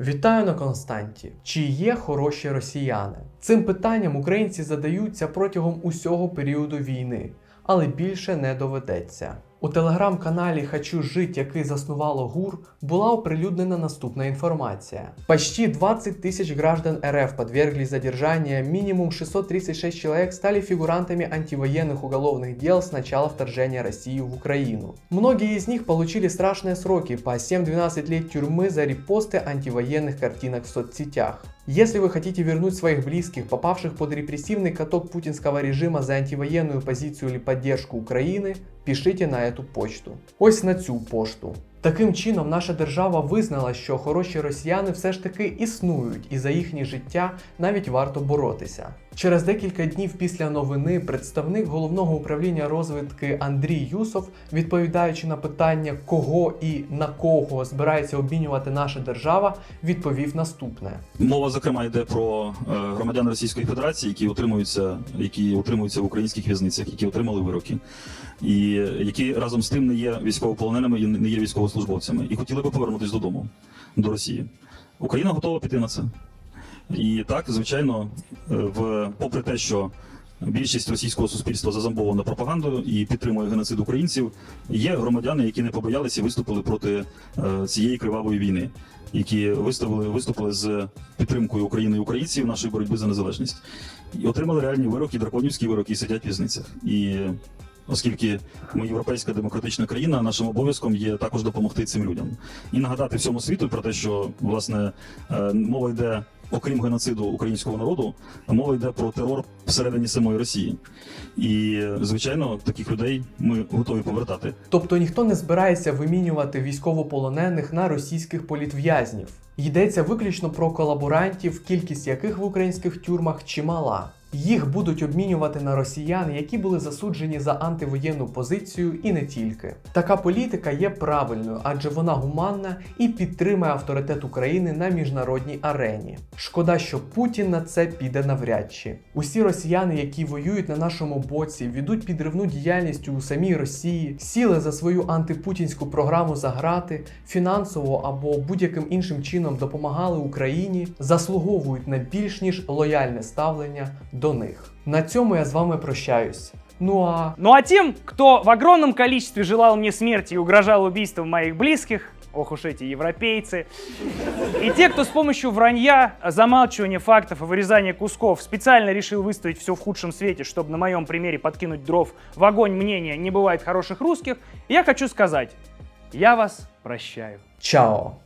Вітаю на Константі. Чи є хороші росіяни? Цим питанням українці задаються протягом усього періоду війни, але більше не доведеться. У телеграм-каналі Хочу жить, який заснувало ГУР, була оприлюднена наступна інформація. Почти 20 тысяч граждан РФ подверглись задержанию, минимум 636 человек стали фигурантами антивоенных уголовных дел с начала вторжения России в Украину. Многие из них получили страшные сроки по 7-12 лет тюрьмы за репосты антивоенных картинок в соцсетях. Если вы хотите вернуть своих близких, попавших под репрессивный каток путинского режима за антивоенную позицию или поддержку Украины, пишите на эту почту. Ось на цю пошту. Таким чином, наша держава визнала, що хороші росіяни все ж таки існують, і за їхнє життя навіть варто боротися. Через декілька днів після новини представник головного управління розвідки Андрій Юсов, відповідаючи на питання, кого і на кого збирається обмінювати наша держава, відповів наступне: Мова зокрема йде про е, громадян Російської Федерації, які утримуються, які утримуються в українських в'язницях, які отримали вироки, і які разом з тим не є військовополоненими і не є військовослужбовцями, і хотіли би повернутися додому до Росії. Україна готова піти на це. І так, звичайно, е, в попри те, що більшість російського суспільства зазамбована пропагандою і підтримує геноцид українців, є громадяни, які не побоялися і виступили проти е, цієї кривавої війни, які виставили виступили з підтримкою України і українців нашої боротьби за незалежність, і отримали реальні вироки, драконівські вироки, і сидять в в'язницях. І Оскільки ми європейська демократична країна, нашим обов'язком є також допомогти цим людям і нагадати всьому світу про те, що власне е, мова йде, окрім геноциду українського народу, мова йде про терор всередині самої Росії. І звичайно, таких людей ми готові повертати. Тобто ніхто не збирається вимінювати військовополонених на російських політв'язнів. Йдеться виключно про колаборантів, кількість яких в українських тюрмах чимала. Їх будуть обмінювати на росіян, які були засуджені за антивоєнну позицію і не тільки. Така політика є правильною, адже вона гуманна і підтримує авторитет України на міжнародній арені. Шкода, що Путін на це піде навряд чи. Усі росіяни, які воюють на нашому боці, ведуть підривну діяльність у самій Росії, сіли за свою антипутінську програму за грати, фінансово або будь-яким іншим чином допомагали Україні, заслуговують на більш ніж лояльне ставлення до них. На цьому я з вами прощаюсь. Ну а Ну а тем, кто в огромном количестве желал мне смерти и угрожал убийством моих близких, ох уж эти европейцы, и те, кто с помощью вранья, замалчивания фактов и вырезания кусков специально решил выставить все в худшем свете, чтобы на моем примере подкинуть дров в огонь мнения «не бывает хороших русских», я хочу сказать, я вас прощаю. чао!